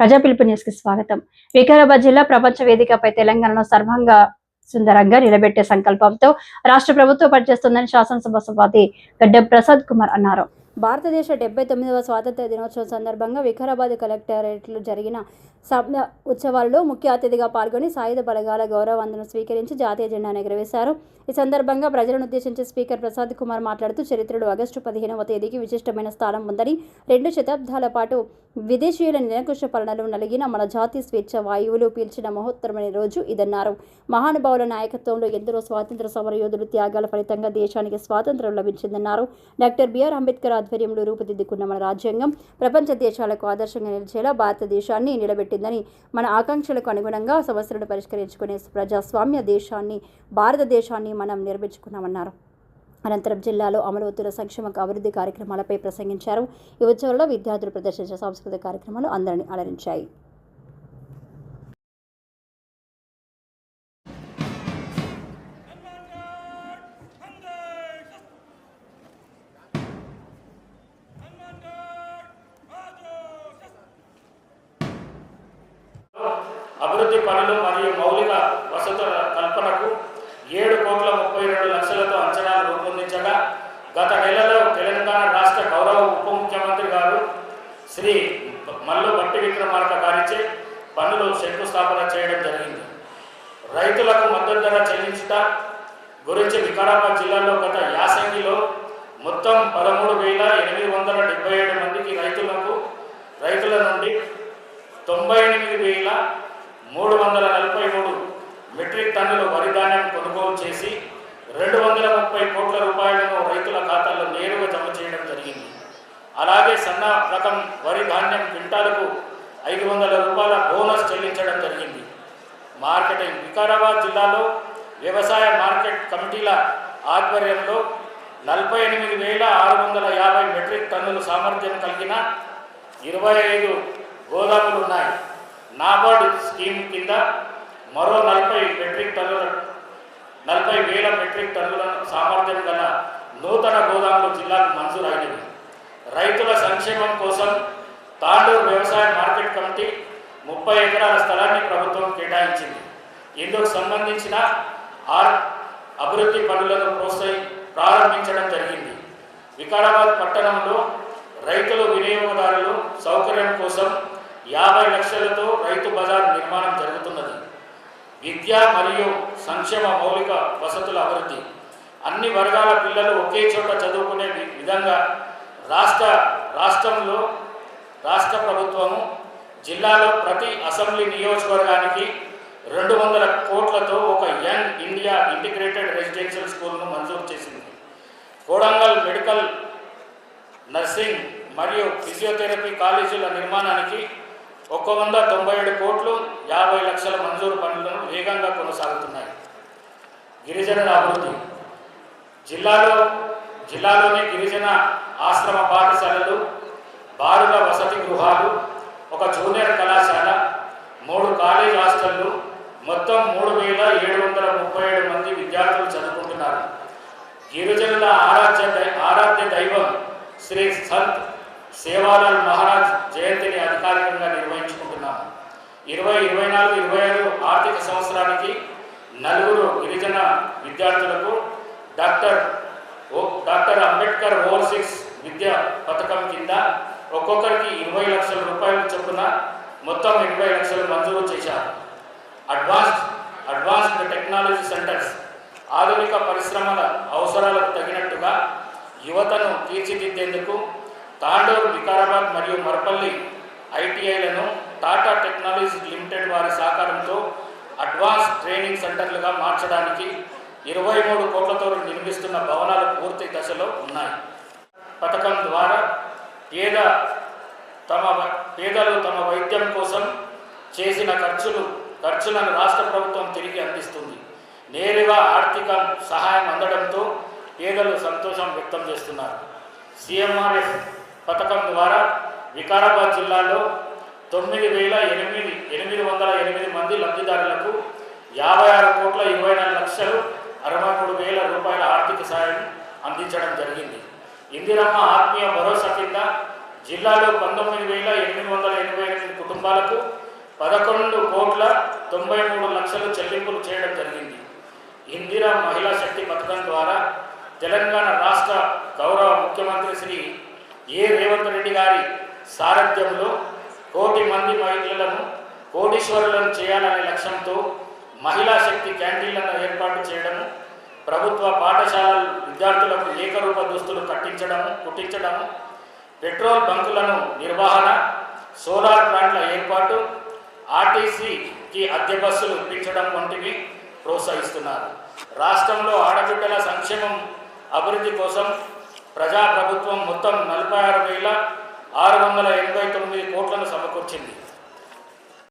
ప్రజా పిలుపు న్యూస్కి స్వాగతం. వికారాబాద్ జిల్లా ప్రపంచ వేదికపై తెలంగాణను సర్వంగా సుందరంగా నిలబెట్టే సంకల్పంతో రాష్ట్ర ప్రభుత్వం పనిచేస్తుందని శాసనసభ సభాపతి గడ్డ ప్రసాద్ కుమార్ అన్నారు. భారతదేశ డెబ్బై తొమ్మిదవ స్వాతంత్ర దినోత్సవం సందర్భంగా వికారాబాద్ కలెక్టరేట్లో జరిగిన సభ ఉత్సవాల్లో ముఖ్య అతిథిగా పాల్గొని సాయుధ బలగాల గౌరవందనం స్వీకరించి జాతీయ జెండాను ఎగురవేశారు. ఈ సందర్భంగా ప్రజలను ఉద్దేశించి స్పీకర్ ప్రసాద్ కుమార్ మాట్లాడుతూ చరిత్రలో ఆగస్టు పదిహేనవ తేదీకి విశిష్టమైన స్థానం ఉందని రెండు శతాబ్దాల పాటు విదేశీయుల నిరంకుశ పాలనలు నలిగిన మన జాతి స్వేచ్ఛ వాయువులు పీల్చిన మహోత్తరమైన రోజు ఇదన్నారు. మహానుభావుల నాయకత్వంలో ఎందరో స్వాతంత్ర సమరయోధులు త్యాగాల ఫలితంగా దేశానికి స్వాతంత్రం లభించిందన్నారు. డాక్టర్ బిఆర్ అంబేద్కర్ ఆధ్వర్యంలో రూపుదిద్దుకున్న మన రాజ్యాంగం ప్రపంచ దేశాలకు ఆదర్శంగా నిలిచేలా భారతదేశాన్ని నిలబెట్టిందని మన ఆకాంక్షలకు అనుగుణంగా సమస్యలను పరిష్కరించుకునే ప్రజాస్వామ్య దేశాన్ని భారతదేశాన్ని మనం నిర్మించుకున్నామన్నారు. అనంతరం జిల్లాలో అమలవుతున్న సంక్షేమ అభివృద్ధి కార్యక్రమాలపై ప్రసంగించారు. ఈ ఉత్సవంలో విద్యార్థులు ప్రదర్శించిన సాంస్కృతిక కార్యక్రమాలు అందరినీ అలరించాయి. అభివృద్ధి పనులు మరియు మౌలిక వసతుల కల్పనకు ఏడు కోట్ల ముప్పై రెండు లక్షలతో అంచనాలు రూపొందించగా గత నెలలో తెలంగాణ రాష్ట్ర గౌరవ ఉప ముఖ్యమంత్రి గారు శ్రీ మల్లు బట్టి విక్రమార్క గారిచే పనులు శంకుస్థాపన చేయడం జరిగింది. రైతులకు మద్దతు ధర చెల్లించుట గురించి వికారాబాద్ జిల్లాలో గత యాసంగిలో మొత్తం పదమూడు వేల ఎనిమిది వందల డెబ్బై ఏడు మందికి రైతులకు రైతుల నుండి తొంభై ఎనిమిది వేల మూడు వందల నలభై మూడు మెట్రిక్ టన్నుల వరి ధాన్యం కొనుగోలు చేసి రెండు వందల ముప్పై కోట్ల రూపాయలను రైతుల ఖాతాల్లో నేరుగా జమ చేయడం జరిగింది. అలాగే సన్న రకం వరి ధాన్యం క్వింటాలకు ఐదు వందల రూపాయల బోనస్ చెల్లించడం జరిగింది. మార్కెటింగ్ వికారాబాద్ జిల్లాలో వ్యవసాయ మార్కెట్ కమిటీల ఆధ్వర్యంలో నలభై ఎనిమిది వేల ఆరు వందల యాభై మెట్రిక్ టన్నుల సామర్థ్యం కలిగిన ఇరవై ఐదు గోదాములు ఉన్నాయి. నాబార్డ్ స్కీమ్ కింద మరో నలభై మెట్రిక్ టన్నుల నలభై వేల మెట్రిక్ టన్నుల సామర్థ్యం గల నూతన గోదాములు జిల్లాకు మంజూరైనవి. రైతుల సంక్షేమం కోసం తాండూరు వ్యవసాయ మార్కెట్ కమిటీ ముప్పై ఎకరాల స్థలాన్ని ప్రభుత్వం కేటాయించింది. ఇందుకు సంబంధించిన ఆర్ అభివృద్ధి పనులను ప్రోత్సహి ప్రారంభించడం జరిగింది. వికారాబాద్ పట్టణంలో రైతులు వినియోగదారులు సౌకర్యం కోసం యాభై లక్షలతో రైతు బజార్ నిర్మాణం జరుగుతున్నది. విద్య మరియు సంక్షేమ మౌలిక వసతుల అభివృద్ధి. అన్ని వర్గాల పిల్లలు ఒకే చోట చదువుకునే విధంగా రాష్ట్ర రాష్ట్రంలో రాష్ట్ర ప్రభుత్వము జిల్లాలో ప్రతి అసెంబ్లీ నియోజకవర్గానికి రెండు వందల కోట్లతో ఒక యంగ్ ఇండియా ఇంటిగ్రేటెడ్ రెసిడెన్షియల్ స్కూల్ను మంజూరు చేసింది. కోడంగల్ మెడికల్ నర్సింగ్ మరియు ఫిజియోథెరపీ కాలేజీల నిర్మాణానికి ఒక వంద తొంభై ఏడు కోట్లు యాభై లక్షల మంజూరు పనులను వేగంగా కొనసాగుతున్నాయి. గిరిజనుల అభివృద్ధి. జిల్లాలో జిల్లాలోని గిరిజన ఆశ్రమ పాఠశాలలు బాలుల వసతి గృహాలు ఒక జూనియర్ కళాశాల మూడు కాలేజ్ హాస్టళ్ళు మొత్తం మూడు వేల ఏడు వందల ముప్పై ఏడు మంది విద్యార్థులు చదువుకుంటున్నారు. గిరిజనుల ఆరాధ్య దై- ఆరాధ్య దైవం శ్రీ సంత్ సేవాలాల్ మహారాజ్ జయంతిని అధికారిక ఇరవై ఇరవై నాలుగు ఇరవై ఐదు ఆర్థిక సంవత్సరానికి నలుగురు గిరిజన విద్యార్థులకు డాక్టర్ ఓ డాక్టర్ అంబేద్కర్ ఓవర్సీస్ విద్యా పథకం కింద ఒక్కొక్కరికి ఇరవై లక్షల రూపాయలు చొప్పున మొత్తం ఎనభై లక్షలు మంజూరు చేశారు. అడ్వాన్స్డ్ అడ్వాన్స్డ్ టెక్నాలజీ సెంటర్స్ ఆధునిక పరిశ్రమల అవసరాలకు తగినట్టుగా యువతను తీర్చిదిద్దేందుకు తాండూరు వికారాబాద్ మరియు మరపల్లి ఐటీఐలను టాటా టెక్నాలజీ లిమిటెడ్ వారి సహకారంతో అడ్వాన్స్ ట్రైనింగ్ సెంటర్లుగా మార్చడానికి ఇరవై మూడు కోట్లతో నిర్మిస్తున్న భవనాలు పూర్తి దశలో ఉన్నాయి. పథకం ద్వారా పేద తమ పేదలు తమ వైద్యం కోసం చేసిన ఖర్చులు ఖర్చులను రాష్ట్ర ప్రభుత్వం తిరిగి అందిస్తుంది. నేరుగా ఆర్థిక సహాయం అందడంతో పేదలు సంతోషం వ్యక్తం చేస్తున్నారు. సిఎంఆర్ఎఫ్ పథకం ద్వారా వికారాబాద్ జిల్లాలో తొమ్మిది వేల ఎనిమిది ఎనిమిది వందల ఎనిమిది మంది లబ్ధిదారులకు యాభై ఆరు కోట్ల ఇరవై నాలుగు లక్షలు అరవై మూడు వేల రూపాయల ఆర్థిక సాయం అందించడం జరిగింది. ఇందిరమ్మ ఆత్మీయ భరోసా కింద జిల్లాలో పంతొమ్మిది వేల ఎనిమిది వందల ఎనభై ఎనిమిది కుటుంబాలకు పదకొండు కోట్ల తొంభై మూడు లక్షలు చెల్లింపులు చేయడం జరిగింది. ఇందిరా మహిళా శక్తి పథకం ద్వారా తెలంగాణ రాష్ట్ర గౌరవ ముఖ్యమంత్రి శ్రీ ఏ రేవంత్ రెడ్డి గారి సారథ్యంలో కోటి మంది మహిళలను కోటీశ్వరులను చేయాలనే లక్ష్యంతో మహిళా శక్తి క్యాంటీన్లను ఏర్పాటు చేయడము ప్రభుత్వ పాఠశాలలు విద్యార్థులకు ఏకరూప దుస్తులు కట్టించడము కుట్టించడము పెట్రోల్ బంకులను నిర్వహణ సోలార్ ప్లాంట్ల ఏర్పాటు ఆర్టీసీకి అద్దె బస్సులు ఇప్పించడం వంటివి ప్రోత్సహిస్తున్నారు. రాష్ట్రంలో ఆడబిడ్డల సంక్షేమం అభివృద్ధి కోసం ప్రజాప్రభుత్వం మొత్తం నలభై ఆరు వేల ఆరు వందల ఎనభై తొమ్మిది కోట్లను సమకూర్చింది.